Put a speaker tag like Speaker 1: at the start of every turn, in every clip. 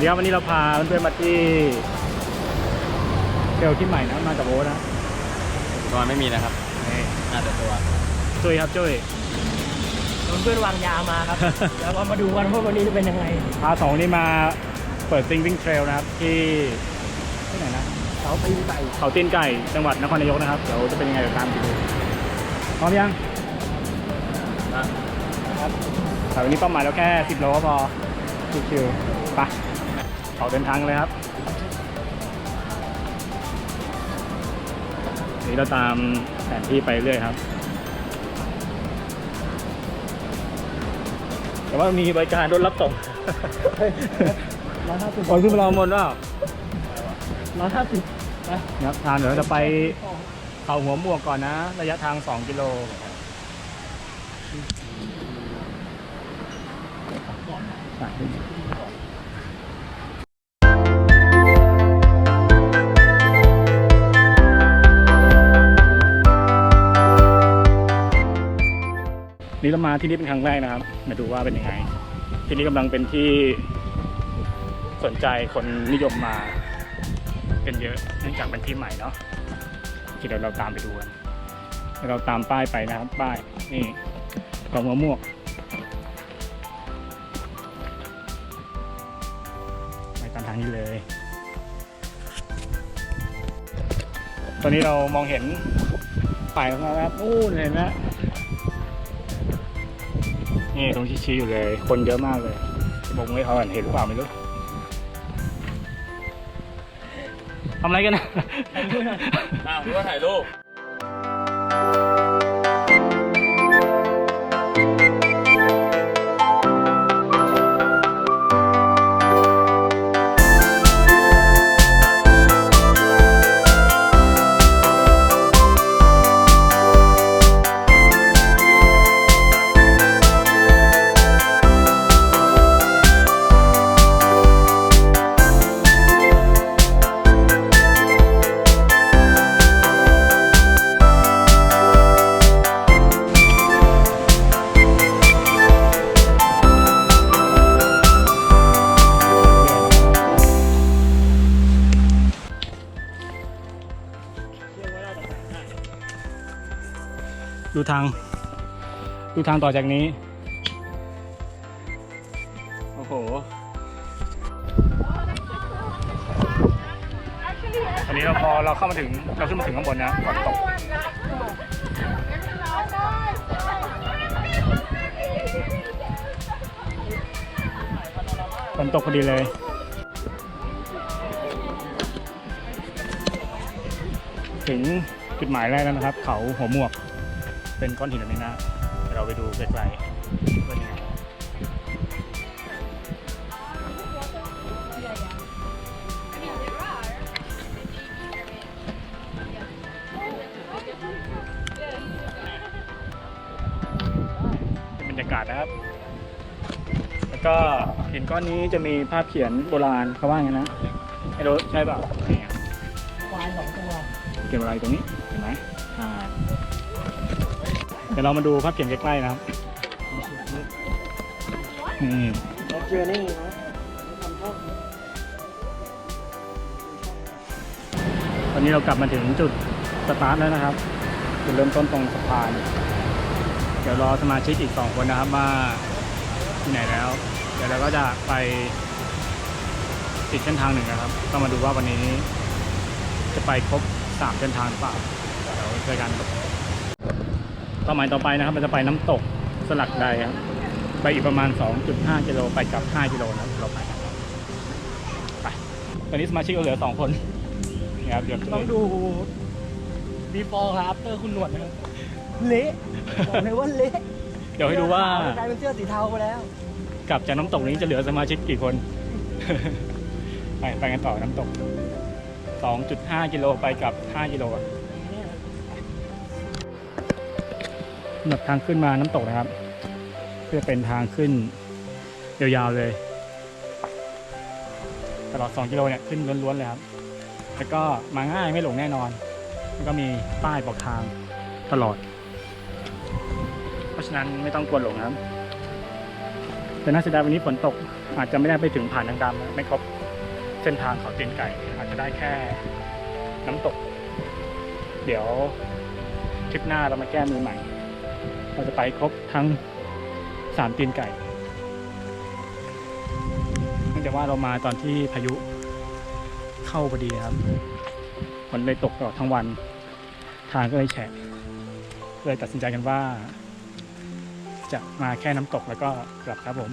Speaker 1: ดีครับวันนี้เราพาเพื่อนๆมาที่เทลที่ใหม่นะมากับโอ๊ตนะ
Speaker 2: ตัวไม่มีนะครับ
Speaker 1: นี่
Speaker 2: น่าจะตัว
Speaker 1: จุ้ยครับจุ้ย
Speaker 3: เพื่อนวางยามาครับ แล้วก็มาดูกันว่าวันนี้จะเป็นยังไง
Speaker 1: พาสองนี้มาเปิดซิงวิ่งเทรลนะครับที่ที่ไหนนะ
Speaker 3: เขาปีนไป
Speaker 1: เขาตีนไก่จังหวัดนครนายกนะครับเดี๋ยวจะเป็นยังไงเดี๋ยวตามไปดูพร้อมยังครับแต่วันนี้เป้าหมายเราแค่ 10โลก็พอชิวๆไป ออกเดินทางเลยครับนี่เราตามแผนที่ไปเรื่อยครับ แต่ว่ามีบริการรถรับส่ง
Speaker 3: ร้อยห้าสิบ
Speaker 1: คนขึ้นมารอหมดว่า
Speaker 3: ร้อยห้าสิบนะ
Speaker 1: นะครับทางเดี๋ยวเราจะไปเขาหัวหมวกก่อนนะ ระยะทาง 2 กิโล นี่เรามาที่นี่เป็นครั้งแรกนะครับ มาดูว่าเป็นยังไง ที่นี่กำลังเป็นที่สนใจคนนิยมมากันเยอะ เนื่องจากเป็นที่ใหม่เนาะที่เดี๋ยวเราตามไปดูกันเดี๋ยวเราตามป้ายไปนะครับ ป้ายนี่กองมะม่วงไปตามทางนี้เลย ตอนนี้เรามองเห็นป่ายของเราครับนู่นเห็นไหม นี่ตรงชี้ๆอยู่เลย คนเยอะมากเลยบอกไม่เขาเห็นหรือเปล่าไม่รู้ทำอะไรกันนะ
Speaker 2: อ้าวรู้ว่าถ่ายรูป
Speaker 1: ดูทาง ดูทางต่อจากนี้ โอ้โห ตอนนี้เราพอเราเข้ามาถึงเราขึ้นมาถึงข้างบนนะฝนตกฝนตกพอดีเลยถึงจุดหมายแรกแล้วนะครับ เขาหัวหมวก เป็นก้อนหินแบบนี้นะเดี๋ยวเราไปดูไกลๆว่าเป็นยังไงเป็นบรรยากาศนะครับ แล้วก็หินก้อนนี้จะมีภาพเขียนโบราณเขาว่าอย่างนะไอ้รถใช่เปล่านี่ไง
Speaker 3: ควายสองตัว
Speaker 1: เขียนอะไรตรงนี้ เดี๋ยวเรามาดูภาพเขียนใกล้ๆนะครับ นี่
Speaker 3: เจอนี่
Speaker 1: ตอนนี้เรากลับมาถึงจุดสตาร์ทแล้วนะครับ จุดเริ่มต้นตรงสะพาน เดี๋ยวรอสมาชิกอีกสองคนนะครับว่าที่ไหนแล้ว เดี๋ยวเราก็จะไปอีกเส้นทางหนึ่งนะครับ ต้องมาดูว่าวันนี้จะไปครบสามเส้นทางหรือเปล่าเดี๋ยวเจอกันครับ เป้าหมายต่อไปนะครับมันจะไปน้ำตกสลักใดครับ ไปอีกประมาณ 2.5กิโลไปกลับ 5กิโลนะครับเราไปกันครับไปตอนนี้สมาชิกเราเหลือ 2 คนนี่ครับเดี๋ยว
Speaker 3: ต้องดู before กับ after คุณหนวดนะครับเละบอกเลยว่าเละ
Speaker 1: เดี๋ยวให้ดูว่า
Speaker 3: กลายเป็นเสื้อสีเทาไปแล้ว
Speaker 1: กลับจากน้ำตกนี้จะเหลือสมาชิกกี่คน ไปไปกันต่อน้ำตก 2.5กิโลไปกลับ 5กิโล สำหรับทางขึ้นมาน้ำตกนะครับเพื่อเป็นทางขึ้นยาวๆเลย ตลอด 2 กิโลเนี่ยขึ้นล้วนๆเลยครับ แล้วก็มาง่ายไม่หลงแน่นอนแล้วก็มีป้ายบอกทางตลอด เพราะฉะนั้นไม่ต้องกลัวหลงครับ แต่น่าเสียดายวันนี้ฝนตกอาจจะไม่ได้ไปถึงผ่านทางดำไม่ครบเส้นทางเขาตีนไก่ อาจจะได้แค่น้ำตก เดี๋ยวทริปหน้าเรามาแก้มือใหม่ เราจะไปครบทั้งสามตีนไก่เนื่องจากว่าเรามาตอนที่พายุเข้าพอดีครับฝนเลยตกตลอดทั้งวัน ทางก็เลยแฉะเลยตัดสินใจกันว่า จะมาแค่น้ำตกแล้วก็กลับครับผม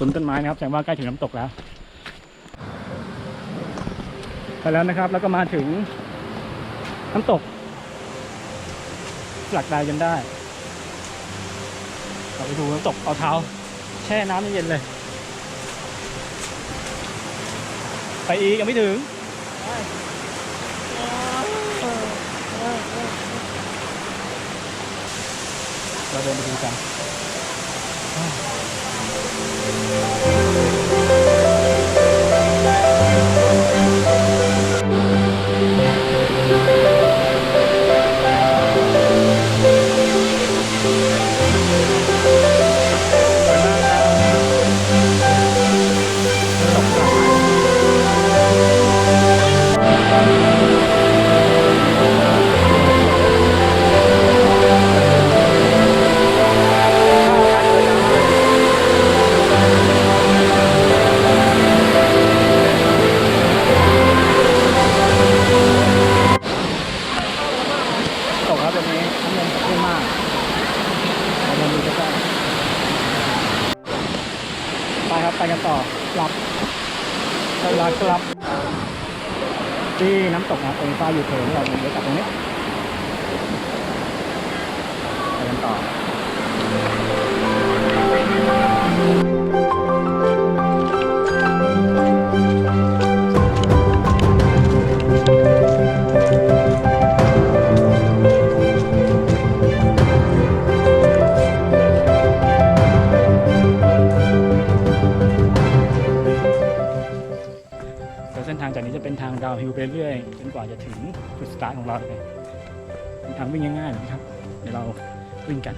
Speaker 1: สนต้นไม้นะครับแสดงว่าใกล้ถึงน้ำตกแล้วไปแล้วนะครับ แล้วก็มาถึงน้ำตก หลักได้ยันได้เราไปดูน้ำตกเอาเท้า แช่น้ำเย็นเลย ไปอีกยังไม่ถึงเราเดินไปดูกัน ตำตกนะตรงฟ้าอยู่เส้นทางจากนี้จะเป็นทางดาวฮิลไปเรื่อยจนกว่าจะถึงจุดสตาร์ทของเราเลยเป็นทางวิ่งง่ายๆเลยนะครับ เดี๋ยวเราวิ่งกัน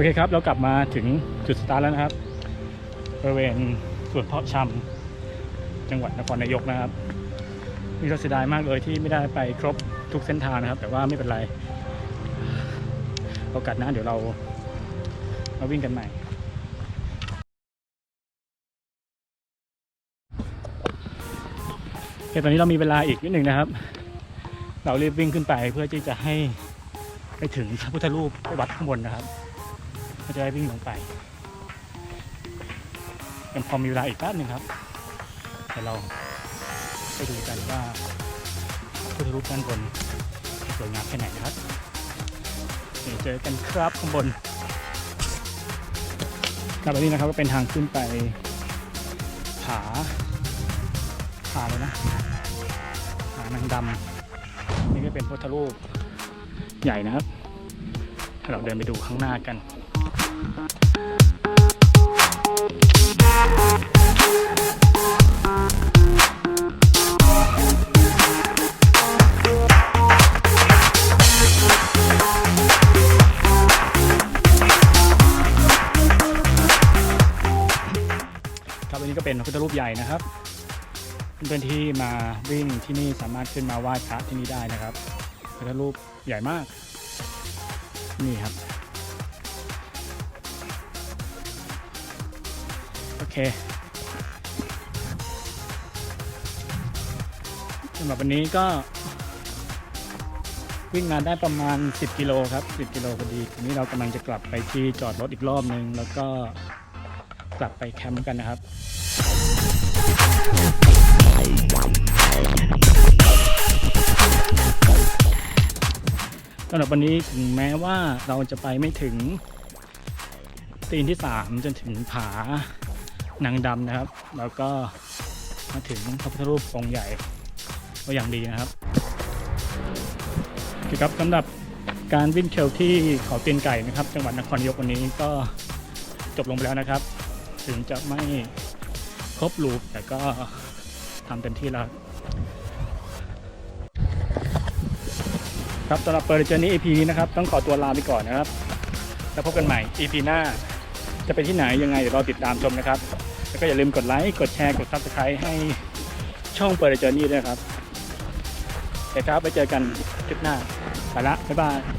Speaker 1: อเคครับ เรากลับมาถึงจุดสตาร์ทแล้วนะครับบริเวณสวนเพาะชำจังหวัดนครนายกนะครับมีเราเสียดายมากเลยที่ไม่ได้ไปครบทุกเส้นทางนะครับ แต่ว่าไม่เป็นไรโอกาสหน้าเดี๋ยวเรามาวิ่งกันใหม่ โอเค ตอนนี้เรามีเวลาอีกนิดหนึ่งนะครับ เรารีบวิ่งขึ้นไปเพื่อที่จะให้ไปถึงพระพุทธรูปวัดข้างบนนะครับ ก็จะได้วิ่งลงไปยังพอมีเวลาอีกแป๊บหนึ่งครับเดี๋ยวเราไปดูกันว่าพุทธรูปด้านบนสวยงามแค่ไหนนะครับเดี๋ยวเจอกันครับข้างบนครับอันนี้นะครับก็เป็นทางขึ้นไปผาผาเลยนะผานางดำนี่ก็เป็นพุทธรูปใหญ่นะครับ เราเดินไปดูข้างหน้ากัน ครับอันนี้ก็เป็นพระพุทธรูปใหญ่นะครับเพื่อนๆที่มาวิ่งที่นี่สามารถขึ้นมาไหว้พระที่นี่ได้นะครับพระพุทธรูปใหญ่มาก นี่ครับ เคสำหรับวันนี้ก็ วิ่งมาได้ประมาณ 10 กิโลครับ 10 กิโลพอดีทีนี้เรากำลังจะกลับไปที่จอดรถอีกรอบนึง แล้วก็กลับไปแคมป์กันนะครับสำหรับวันนี้ถึงแม้ว่าเราจะไปไม่ถึงตีนที่ 3 จนถึงผา นางดำนะครับ แล้วก็มาถึงพระพุทธรูปองค์ใหญ่ก็อย่างดีนะครับคครับสำหรับการวิ่งเทรลที่เขาเตียนไก่นะครับ จังหวัดนครนายกวันนี้ก็จบลงไปแล้วนะครับ ถึงจะไม่ครบลูปแต่ก็ทำเต็มที่แล้ว ครับสำหรับเปิดเจอร์นี้ EP นี้นะครับ ต้องขอตัวลาไปก่อนนะครับ แล้วพบกันใหม่ EP หน้า จะไปที่ไหนยังไงเดี๋ยวรอติดตามชมนะครับ แล้วก็อย่าลืมกดไลค์ กดแชร์ กด Subscribe ให้ช่องเปิดเจอร์นี้ด้วยนะครับ แต่คครับไปเจอกันคลิปหน้า ไปละ บ๊ายบาย